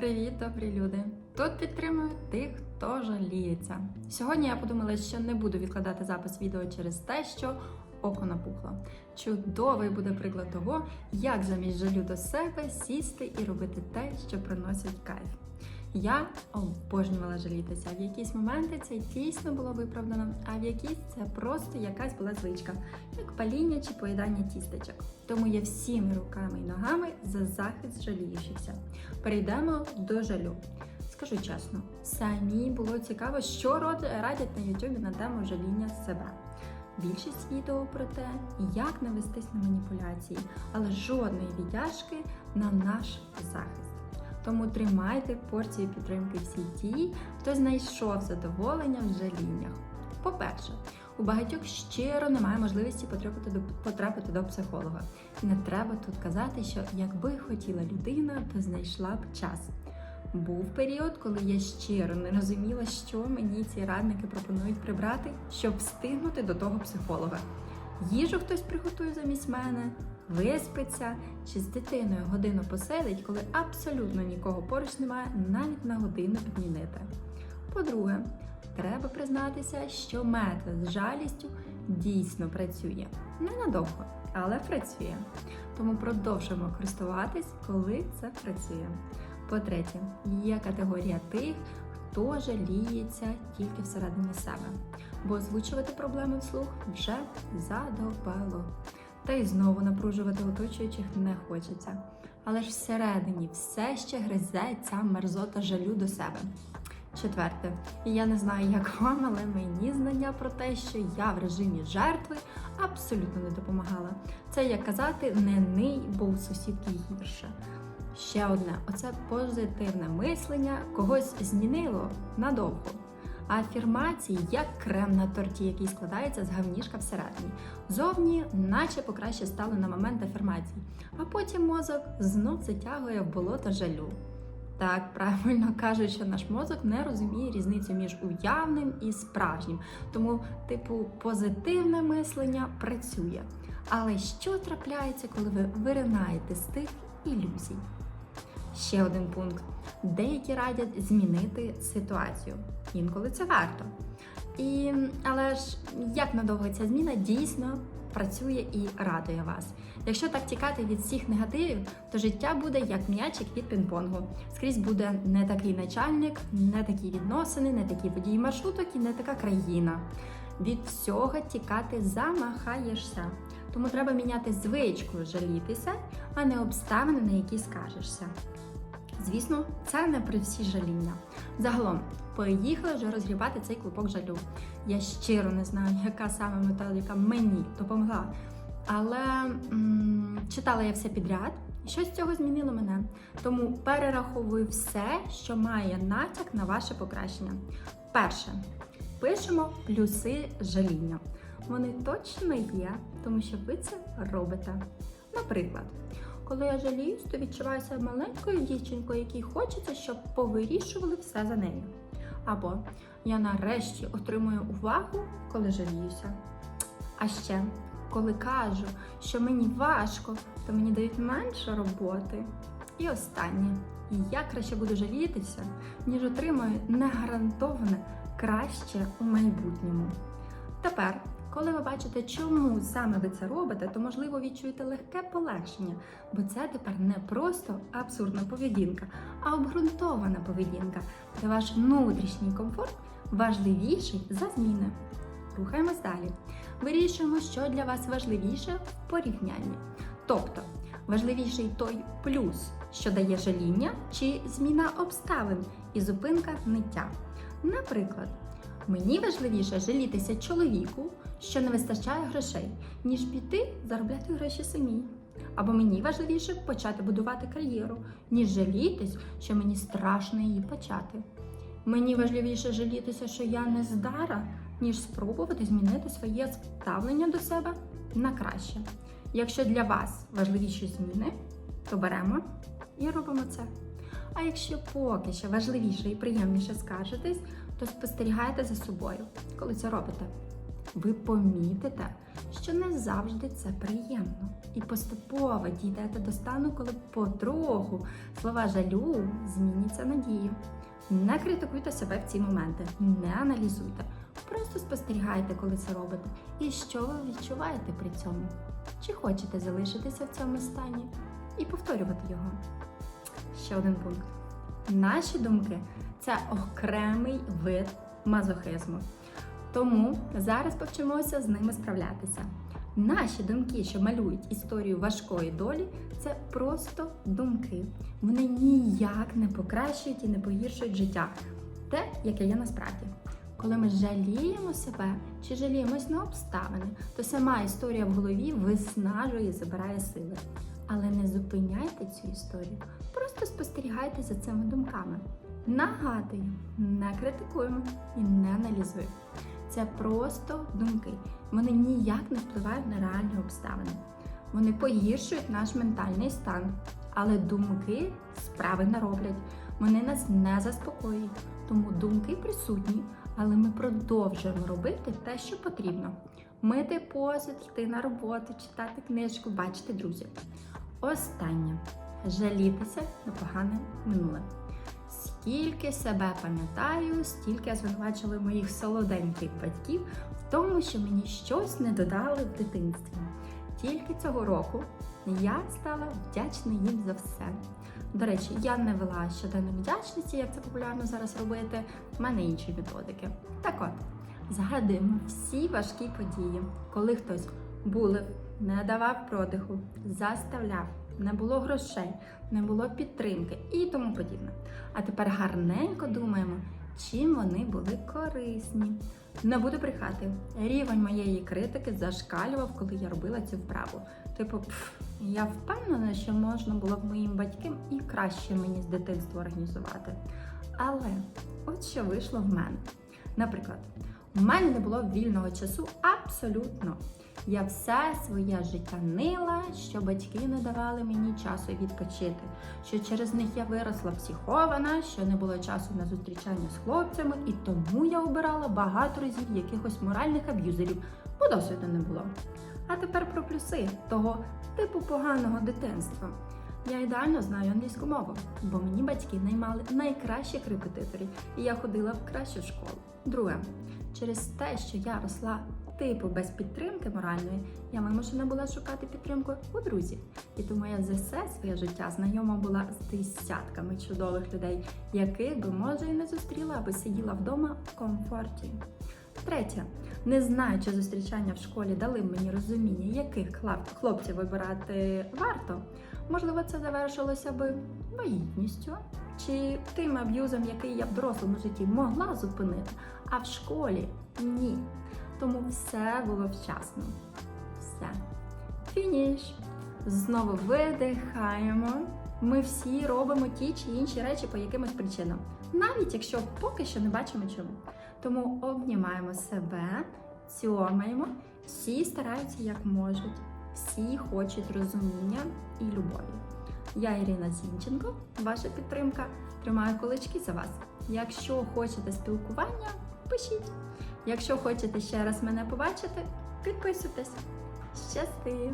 Привіт, добрі люди! Тут підтримую тих, хто жаліється. Сьогодні я подумала, що не буду відкладати запис відео через те, що око напухло. Чудовий буде приклад того, як замість жалю до себе сісти і робити те, що приносить кайф. Я обожнювала жалітися. В якісь моменти це дійсно було виправдано, а в якісь це просто якась була звичка, як паління чи поїдання тістечок. Тому я всіми руками і ногами за захист жаліючихся. Перейдемо до жалю. Скажу чесно, самі було цікаво, що радять на Ютубі на тему жаління себе. Більшість відео про те, як не вестись на маніпуляції, але жодної віддяжки на наш захист. Тому тримайте порцію підтримки всі ті, хто знайшов задоволення в жаліннях. По-перше, у багатьох щиро немає можливості потрапити до, потрапити до психолога. Не треба тут казати, що якби хотіла людина, то знайшла б час. Був період, коли я щиро не розуміла, що мені ці радники пропонують прибрати, щоб встигнути до того психолога. Їжу хтось приготує замість мене, виспиться чи з дитиною годину посидить, коли абсолютно нікого поруч немає, навіть на годину підмінити. По-друге, треба признатися, що метод з жалістю дійсно працює. Ненадовго, але працює. Тому продовжуємо користуватись, коли це працює. По-третє, є категорія тих, хто жаліється тільки всередині себе, бо озвучувати проблеми вслух вже задовбало. Та й знову напружувати оточуючих не хочеться. Але ж всередині все ще гризе ця мерзота жалю до себе. Четверте, я не знаю, як вам, але мені знання про те, що я в режимі жертви абсолютно не допомагала. Це як казати не ний, бо у сусідки гірше. Ще одне, оце позитивне мислення когось змінило надовго. А афірмації як крем на торті, який складається з гавнішка всередині. Зовні, наче покраще стало на момент афірмації, а потім мозок знов затягує в болото жалю. Так, правильно кажуть, що наш мозок не розуміє різницю між уявним і справжнім. Тому, типу, позитивне мислення працює. Але що трапляється, коли ви виринаєте з тих ілюзій? Ще один пункт. Деякі радять змінити ситуацію. Інколи це варто. І, але ж як надовго ця зміна дійсно працює і радує вас. Якщо так тікати від всіх негативів, то життя буде як м'ячик від пінг-понгу. Скрізь буде не такий начальник, не такі відносини, не такі водії маршруток і не така країна. Від всього тікати замахаєшся. Тому треба міняти звичку жалітися, а не обставини, на які скажешся. Звісно, це не при всі жаління. Загалом, поїхали вже розгрібати цей клубок жалю. Я щиро не знаю, яка саме методика мені допомогла. Але м- читала я все підряд, і щось цього змінило мене. Тому перераховую все, що має натяк на ваше покращення. Перше, пишемо плюси жаління. Вони точно є, тому що ви це робите. Наприклад, коли я жаліюсь, то відчуваю себе маленькою дівчинкою, якій хочеться, щоб повирішували все за нею. Або я нарешті отримую увагу, коли жаліюся. А ще, коли кажу, що мені важко, то мені дають менше роботи. І останнє, я краще буду жалітися, ніж отримаю негарантоване краще у майбутньому. Тепер, коли ви бачите, чому саме ви це робите, то можливо відчуєте легке полегшення, бо це тепер не просто абсурдна поведінка, а обґрунтована поведінка, де ваш внутрішній комфорт важливіший за зміни. Рухаємось далі. Вирішуємо, що для вас важливіше в порівнянні. Тобто, важливіший той плюс, що дає жаління, чи зміна обставин і зупинка ниття. Наприклад, мені важливіше жалітися чоловіку, що не вистачає грошей, ніж піти заробляти гроші самі. Або мені важливіше почати будувати кар'єру, ніж жалітись, що мені страшно її почати. Мені важливіше жалітися, що я не здара, ніж спробувати змінити своє ставлення до себе на краще. Якщо для вас важливіші зміни, то беремо і робимо це. А якщо поки що важливіше і приємніше скаржитись, то спостерігайте за собою, коли це робите. ви помітите, що не завжди це приємно. І поступово дійдете до стану, коли потроху слова жалю зміняться надію. Не критикуйте себе в ці моменти, не аналізуйте. Просто спостерігайте, коли це робите, і що ви відчуваєте при цьому. Чи хочете залишитися в цьому стані і повторювати його? Ще один пункт. Наші думки це окремий вид мазохизму. Тому зараз повчимося з ними справлятися. Наші думки, що малюють історію важкої долі, це просто думки. Вони ніяк не покращують і не погіршують життя, те, яке є насправді. Коли ми жаліємо себе чи жаліємось на обставини, то сама історія в голові виснажує і забирає сили. Але не зупиняйте цю історію, просто спостерігайте за цими думками. Нагадую, не критикуємо і не аналізуємо. Це просто думки. Вони ніяк не впливають на реальні обставини. Вони погіршують наш ментальний стан. Але думки справи не роблять. Вони нас не заспокоюють. Тому думки присутні, але ми продовжуємо робити те, що потрібно: мити посуд, йти на роботу, читати книжку, бачити друзів. Останнє жалітися на погане минуле. Скільки себе пам'ятаю, стільки я звинувачила моїх солоденьких батьків в тому, що мені щось не додали в дитинстві. Тільки цього року я стала вдячна їм за все. До речі, я не вела щоденної вдячності, як це популярно зараз робити. В мене інші методики. Так от, згадуємо всі важкі події, коли хтось булив, не давав продиху, заставляв, не було грошей, не було підтримки і тому подібне. А тепер гарненько думаємо, чим вони були корисні. Не буду брехати, рівень моєї критики зашкалював, коли я робила цю вправу. Типу, пф, я впевнена, що можна було б моїм батькам і краще мені з дитинства організувати. Але от що вийшло в мене. Наприклад, в мене не було вільного часу абсолютно. Я все своє життя нила, що батьки не давали мені часу відпочити, що через них я виросла психована, що не було часу на зустрічання з хлопцями, і тому я обирала багато разів якихось моральних аб'юзерів, бо досвіду не було. А тепер про плюси того типу поганого дитинства. Я ідеально знаю англійську мову, бо мені батьки наймали найкращих репетиторів, і я ходила в кращу школу. Друге, через те, що я росла типу без підтримки моральної, я вимушена була шукати підтримку у друзів. І тому я за все своє життя знайома була з десятками чудових людей, яких би може і не зустріла, аби сиділа вдома в комфорті. Третє, не знаю, чи зустрічання в школі дали мені розуміння, яких хлопців вибирати варто. Можливо, це завершилося би вагітністю чи тим аб'юзом, який я в дорослому житті могла зупинити, а в школі ні. Тому все було вчасно. Все. Фініш. Знову видихаємо. Ми всі робимо ті чи інші речі по якимось причинам, навіть якщо поки що не бачимо чому. Тому обнімаємо себе, цьомаємо, всі стараються як можуть, всі хочуть розуміння і любові. Я Ірина Зінченко, ваша підтримка. Тримаю кулачки за вас. Якщо хочете спілкування, пишіть. Якщо хочете ще раз мене побачити, підписуйтесь. Щасти!